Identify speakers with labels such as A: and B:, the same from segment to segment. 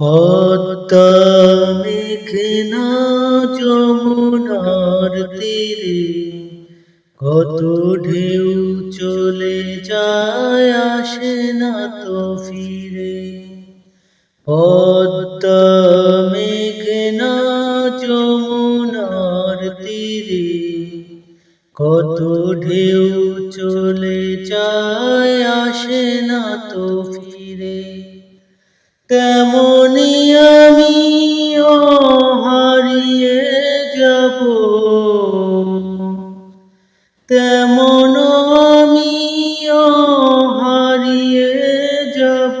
A: পদ্মা মেঘনা যমুনার তীরে, কত ঢেউ চলে যায় আসে না তো ফিরে। পদ্মা মেঘনা যমুনার তীরে, কত ঢেউ চলে যায় আসে না তো তেমনি আমিও হারিয়ে যাব। তেমন আমিও হারিয়ে যাব।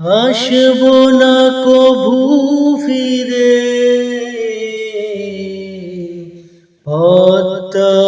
A: আসব না কভু ফিরে পদ্মা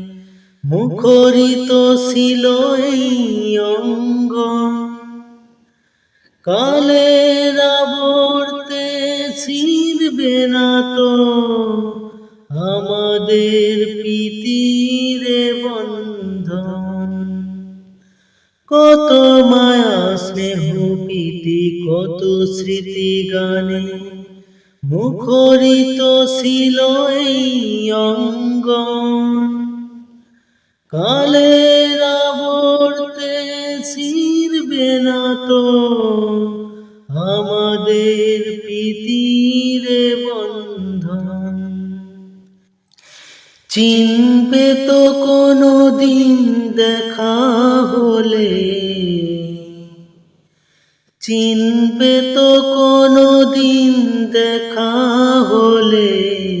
A: মুখরিত ছিল এই অঙ্গ। কালের আবর্তে ছিড়বে না তো আমাদের প্রীতিরে বন্ধন। কত মায়া, স্নেহ, প্রীতি, কত স্মৃতি গানে মুখরিত ছিল এই অঙ্গন কালের আবর্তে ছিড়বে না তো। আমাদের প্রীতিরে বন্ধন। চিনবে তো কোনো দিন দেখা হলে। চিনবে তো কোনো দিন দেখা হলে।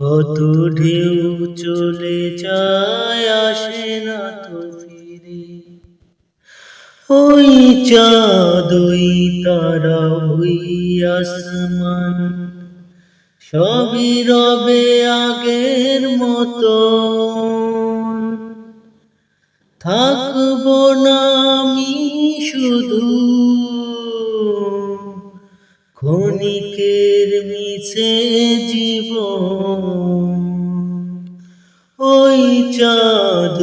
A: কত ঢেউ চলে যায়, আসে না তো ফিরে। ওই চাঁদ ওই তারা ওই আসমান, সবই রবে আগের মতো থাকব না ওই চাঁদ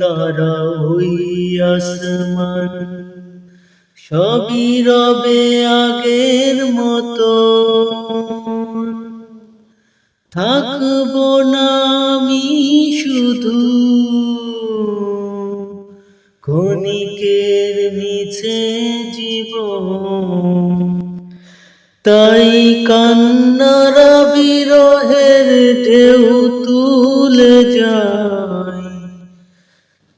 A: তারা ওই আসমান। সবই রবে আগের মতো। থাকব না আমি শুধু। ক্ষণিকের মিছে জীবন। তাই কান্নারা বিরহের ঢেউ তুলে যায়।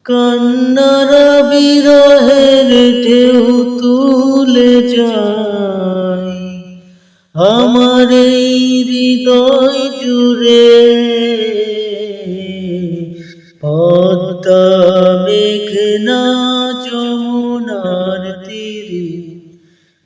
A: কান্নারা বিরহের ঢেউ তুলে যায়। আমার এই হৃদয় জুড়ে পদ্মা মেঘনা যমুনার তীরে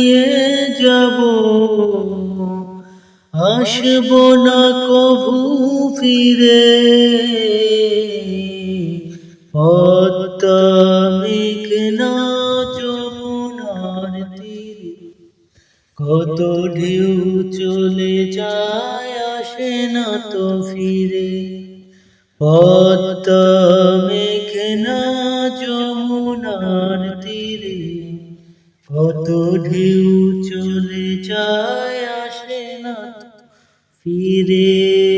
A: হারিয়ে যাব। আসব না কভু ফিরে। পদ্মা মেঘনা যমুনার তীরে। কত ঢেউ চলে যায়, আসে না তো ফিরে। পদ্মা মেঘনা যমুনার তীরে। কত ঢেউ চলে যায় আসে না ফিরে